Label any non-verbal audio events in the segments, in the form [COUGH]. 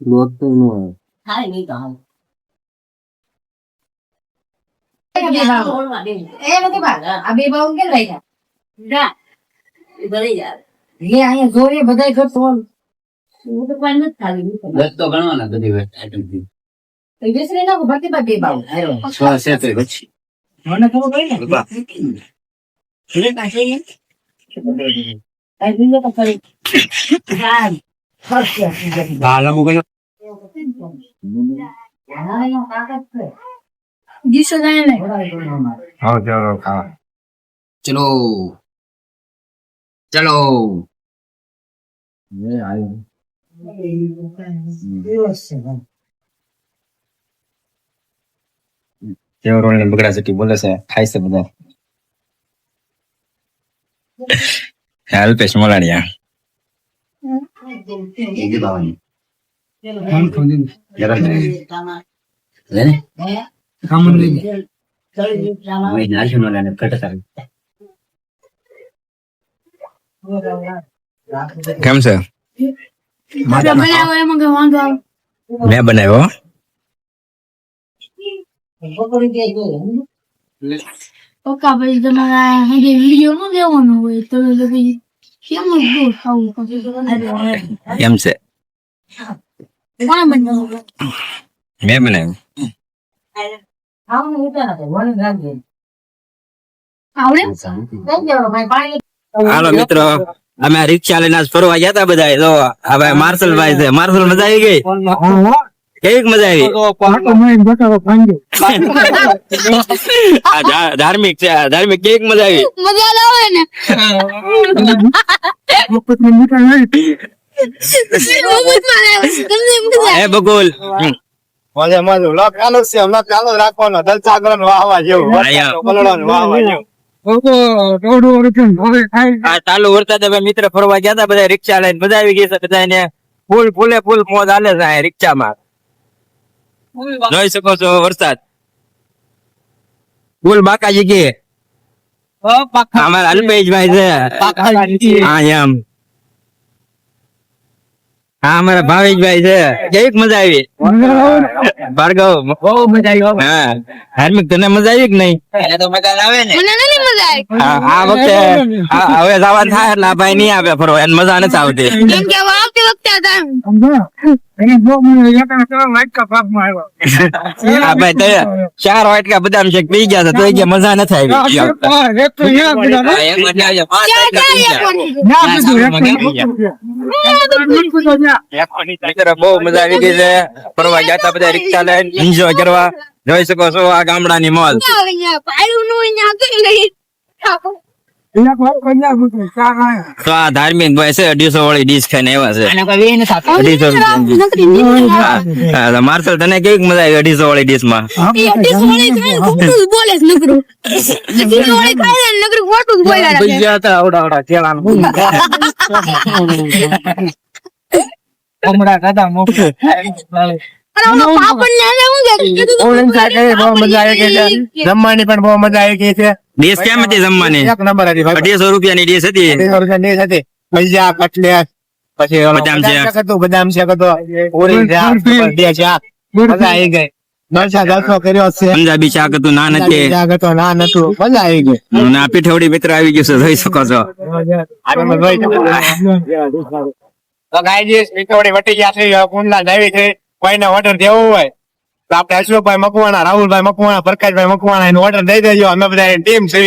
લોટ તો નો આવે થાય નહીં તો હાલ. એ નથી બાર. આ બે બાઉલ કેમ રાખ્યા? ના. એ ભરી જાય. લે અહીંયા જોરે બધાય કરતો હોય. હું તો કોઈ નથી ખાલી. હું તો દસ તો ગણવાના બધી આઈટમથી તો બેસરી નાખો ભરતીભાઈ બે બાઉલ. હાલો. છ છે તો પછી મને ખબર પડી ને. લે પાછી લે. આ બીજો તો ખરી. હા. ચાલો ખાવા ચલો ચલો એ આવ્યું દિવસ છે હા. કેવો રોલ ને બગડા સિટી બોલે છે ખાય છે બધા અલ્પેશ મોલાણીયા કેમ છે મેં બનાવ્યો? પક્કા પછી તમારે વીડિયો નું દેવાનો હોય તો પછી કેમ છે મેં બનાવ્યું હાલો મિત્રો અમે રિક્ષા લઈને ફરવા ગયા હતા બધા તો હવે માર્શલ ભાઈ છે માર્શલ મજા આવી ગઈ કેવી મજા આવી? [LAUGHS] ધાર્મિક છે ધાર્મિક કેવી મજા આવી? મજા ના આવે ને. [LAUGHS] મજા. મજા છે હમણાં ચાલુ રાખવાનો દલ વાહવા જેવું. વાહવા જેવું. ચાલુ વરસાદ અમે મિત્ર ફરવા ગયા હતા બધા રિક્ષા લઈને મજા આવી ગઈ છે બધા ફૂલ ફૂલે ફૂલ મોજ હાલે છે આ રિક્ષામાં. જોઈ શકો છો વરસાદ. ફૂલ બાકાજી કે. અમારા અલ્પેશભાઈ છે. હા એમ. હા અમારા ભાવેશભાઈ છે. કેવી મજા આવી? ભાર્ગવ બહુ મજા આવી હા. ધાર્મિક તને મજા આવી કે નહીં? એને તો મજા આવે ને. મને નથી મજા આવી. આ આ વખતે હવે જવા થાય એટલે આ ભાઈ નહીં આવે ફરવા એને મજા નથી આવતી. કેમ કે આવતી વખતે આ time આ ભાઈ તો [LAUGHS] ચાર વાટકા બદામ શેક પી ગયા તો મજા નથી આવી. બહુ મજા આવી ગઈ છે. ફરવા ગયા હતા બધા રિક્ષા લઈને એન્જોય કરવા. જોઈ શકો છો આ ગામડાની મોજ. આ ધાર્મિક ભાઈ છે અઢીસો વાળી ડીશ ખાઈને આવ્યા છે. માર્શલ તને કેવી મજા આવી અઢીસો વાળી ડીશમાં? અઢીસો વાળી ખાય ને ને ને જમવાની પણ બહુ મજા આવી ગઈ છે. ડીશ કેમ હતી જમવાની? એક નંબર હતી ભાઈ. અઢીસો રૂપિયાની ડીશ હતી. અઢીસો રૂપિયાની ડીશ હતી. ભજીયા કટલેટ પછી બદામ બદામ શેક. શેક હતું બદામ શેક હતો. પૂરી શાક, બે શાક. મજા આવી ગઈ. દર્શા દર્શો કર્યો છે. પંજાબી શાક હતું નાન હતી. શાક હતો નાન હતું. મજા આવી ગઈ. અને પીઠવડી મિત્ર આવી ગયું છે જોઈ શકો છો. [LAUGHS] તો ગાયજી મીઠોડી વટી ગયા છે કુંડલા છે. કોઈને ઓર્ડર દેવો હોય તો આપણે અશોકભાઈ મકવાણા રાહુલભાઈ મકવાણા પ્રકાશભાઈ મકવાણા એનો ઓર્ડર દઈ દેજો. અમે બધા ટીમ છે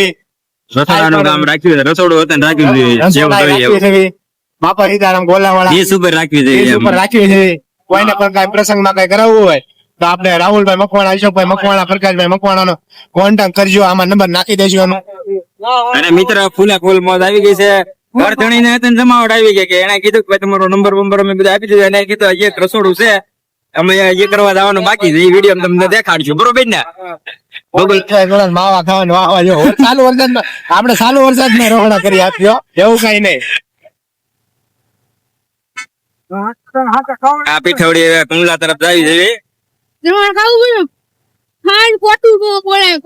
રસોડાનું કામ રાખ્યું રસોડું હતું રાખ્યું છે. જેવું જોઈએ એવું. બાપા સીતારામ ગોલાવાળા રાખવી જોઈએ કોઈને પણ કઈ પ્રસંગમાં કઈ કરાવવું હોય તો આપણે રાહુલભાઈ મકવાણા અશોકભાઈ મકવાણા પ્રકાશભાઈ મકવાણા નો કોન્ટેક્ટ કરજો. આમાં નંબર નાખી દેજો એનો. અને મિત્ર ફૂલે ફૂલ મોજ આવી ગઈ છે. ઘર ધણીને જમાવટ આવી ગઈ કે એને કીધું કે તમારો નંબર બંબર અમે બધા આપી દીધો. એને કીધું એક રસોડું છે અમે એ કરવા જવાનું બાકી છે એ વીડિયો તમને દેખાડશું. બરોબર ને? માવા ખાવાનું વાવા જો ચાલુ વરસાદ આપણે ચાલુ વરસાદ ને રોકડા કરી આપ્યો એવું કઈ નહીં. આ પીઠવડી હવે કુંડલા તરફ જાવી જેવી તમારે ખાવું ખોટું બોલાય